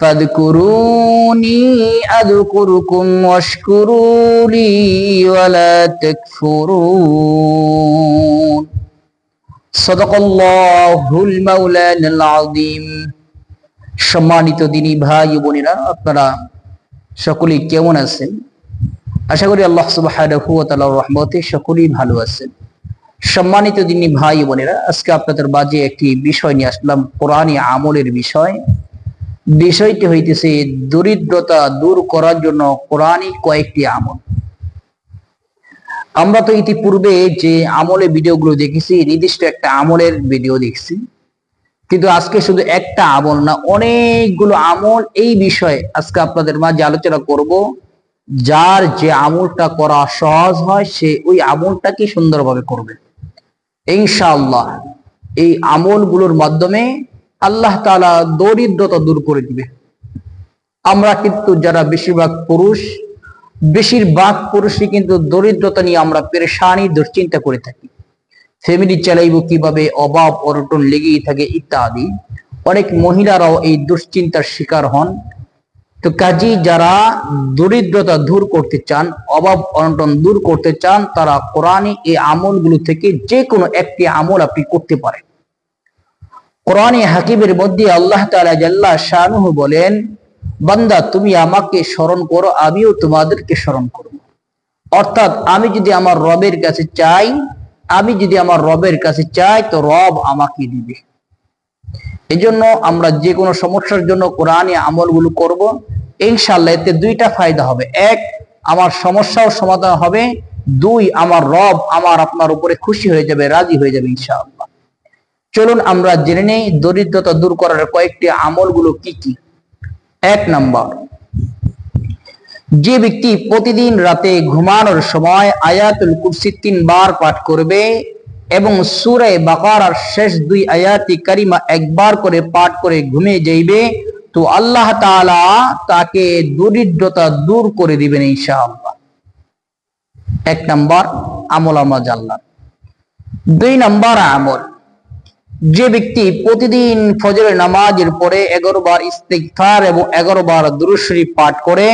فاذكروني أذكركم واشكروا لي ولا تكفرون صدق الله المولان العظيم সম্মানিত দিনী ভাই ও বোনেরা আপনারা সকলেই কেমন আছেন আশা করি আল্লাহ সুবহানাহু ওয়া তাআলার রহমতে সকলেই ভালো আছেন সম্মানিত দিনী ভাই ও বোনেরা আজকে আপনাদের মাঝে একটি বিষয় নিয়ে আসলাম কোরআনী আমলের বিষয় বিষয়টি হইতেছে দরিদ্রতা দূর করার জন্য কোরআনই কয়েকটি আমল। আমরা তো ইতিপূর্বে যে আমলে ভিডিওগুলো দেখেছি, নির্দিষ্ট একটা আমলের ভিডিও দেখছি। কিন্তু আজকে শুধু একটা আমল না, অনেকগুলো আমল এই বিষয়ে আজকে আপনাদের মাঝে আলোচনা করব। যার যে আমলটা করা সহজ হয়, সে ওই আমলটাকে সুন্দরভাবে করবে। ইনশাআল্লাহ, এই আমলগুলোর মাধ্যমে আল্লাহ তালা দরিদ্রতা দূর করে দিবে। আমরা কিন্তু যারা বেশিরভাগ পুরুষ, বেশিরভাগ পুরুষই কিন্তু দরিদ্রতা নিয়ে আমরা পেরেশানি, দুশ্চিন্তা করে থাকি। ফ্যামিলি চালাইব কীভাবে, অভাব, অনটন লেগেই থাকে ইত্যাদি। অনেক মহিলারাও এই দুশ্চিন্তার শিকার হন। তো কাজী যারা দরিদ্রতা দূর করতে চান, অভাব, অনটন দূর করতে চান, তারা কোরআনে এই আমলগুলো থেকে যে কোনো একটি আমল আপনি করতে পারেন। কোরআনে হাকিমের মধ্যে আল্লাহ তালা জাল্লা শাহনুহ বলেন, বান্দা, তুমি আমাকে স্মরণ করো, আমিও তোমাদেরকে স্মরণ করব। অর্থাৎ আমি যদি আমার রবের কাছে চাই, আমি যদি আমার রবের কাছে চাই, তো রব আমাকে দিবে। এজন্য আমরা যে কোনো সমস্যার জন্য কোরআনে আমলগুলো করব। ইনশাল্লাহ এতে দুইটা ফায়দা হবে। এক, আমার সমস্যাও সমাধান হবে। দুই, আমার রব আমার আপনার উপরে খুশি হয়ে যাবে, রাজি হয়ে যাবে ইনশাআল্লাহ। চলুন আমরা জেনে নেই দরিদ্রতা দূর করার কয়েকটি আমলগুলো কি কি। এক নাম্বার, যে ব্যক্তি প্রতিদিন রাতে ঘুমানোর সময় আয়াতুল কুরসি তিনবার পাঠ করবে এবং সুরে বাকারার শেষ দুই আয়াতি কারিমা একবার করে পাঠ করে ঘুমিয়ে যাইবে, তো আল্লাহ তাআলা তাকে দরিদ্রতা দূর করে দিবেন ইনশাআল্লাহ। এক নাম্বার, আমল আমরা জানলাম দুই নাম্বার আমল যে ব্যক্তি প্রতিদিন ফজরের নামাজের পরে এগারো বার ইস্তেকফার এবং এগারো বার দুরুশরী পাঠ করে,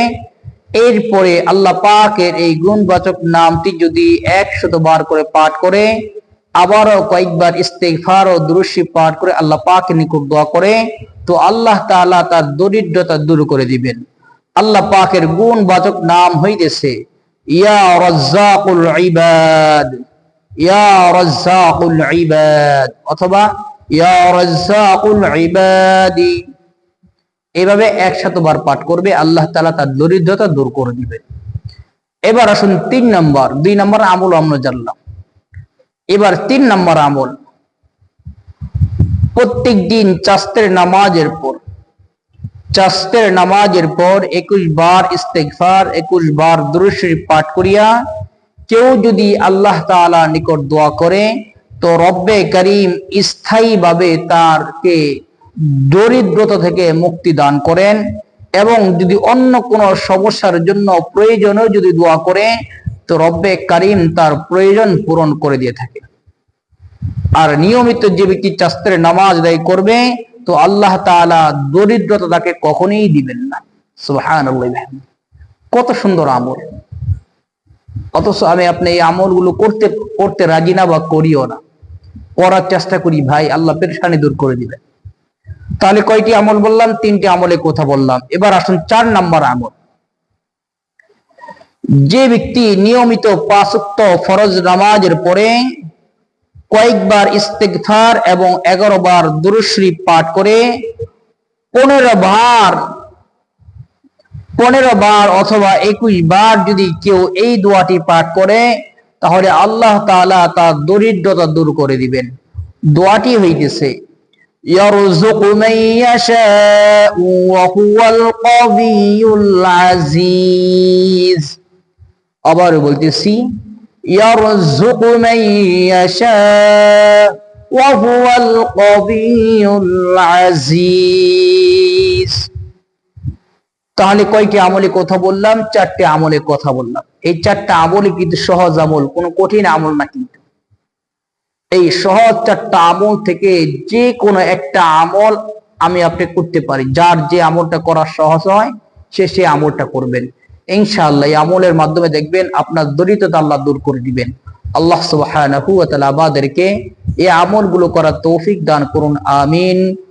এরপরে আল্লাহ পাকের এই গুণবাচক নামটি যদি একশত বার করে পাঠ করে, আবারও কয়েকবার ইস্তেকফার ও দুরুশি পাঠ করে আল্লাহ পাকের নিকট দোয়া করে, তো আল্লাহ তাআলা তার দরিদ্রতা দূর করে দিবেন। আল্লাহ পাকের গুণবাচক নাম হইতেছে, ইয়া রাজ্জাকুল ইবাদ। এভাবে একসাথে বার পাঠ করবে, আল্লাহ তাআলা তার দরিদ্রতা দূর করে দিবে। এবার আসুন তিন নম্বর, দুই নম্বর আমল আমরা জানলাম। এবার তিন নম্বর আমল প্রত্যেক দিন চাস্তের নামাজের পর চাস্তের নামাজের পর একুশ বার ইস্তেগফার, একুশ বার দুরূদ পাঠ করিয়া কেউ যদি আল্লাহ তাআলা নিকট দোয়া করে, তো রব্বে করিম স্থায়ীভাবে তারকে দরিদ্রতা থেকে মুক্তি দান করেন এবং যদি অন্য কোনো সমস্যার জন্য প্রয়োজনও যদি দোয়া করে, তো রব্বে করিম তার প্রয়োজন পূরণ করে দিয়ে থাকে। আর নিয়মিত যে ব্যক্তি চাস্তের নামাজ দায়ী করবে, তো আল্লাহ তাআলা দরিদ্রতা তাকে কখনোই দিবেন না। সুবহানাল্লাহ। কত সুন্দর আমল। অথচ আমি আপনি এই আমলগুলো করতে করতে রাজি না বা করিও না। করার চেষ্টা করি, ভাই, আল্লাহ পেরেশানি দূর করে দিবেন তাহলে কয়টি আমল বললাম? তিনটি আমলে কথা বললাম। এবার আসুন চার নাম্বার আমল। যে ব্যক্তি নিয়মিত পাঁচক্ত ফরজ নামাজের পরে কয়েকবার ইস্তেগফার এবং এগারো বার দুরুশ্রী পাঠ করে পনেরো বার পনেরো বার অথবা একুশ বার যদি কেউ এই দোয়াটি পাঠ করে তাহলে আল্লাহ তাআলা তার দরিদ্রতা দূর করে দিবেন দোয়াটি হইতেছে يرزق من يشاء وهو القوي العزيز আবার বলতেছি يرزق من يشاء وهو القوي العزيز তাহলে কয়টি আমলে কথা বললাম? চারটে আমলে কথা বললাম। এই চারটা আমলে কিন্তু সহজ আমল, কোনো কঠিন আমল না কিন্তু। এই সহজ চারটা আমল থেকে যে কোনো একটা আমল আমি আপনি করতে পারি। যার যে আমলটা করা সহজ হয়, সে সে আমলটা করবেন। ইনশাআল্লাহ, এই আমলের মাধ্যমে দেখবেন আপনার দরিদ্রতা আল্লাহ দূর করে দিবেন। আল্লাহ তাআলা আমাদেরকে এই আমলগুলো করার তৌফিক দান করুন। আমিন।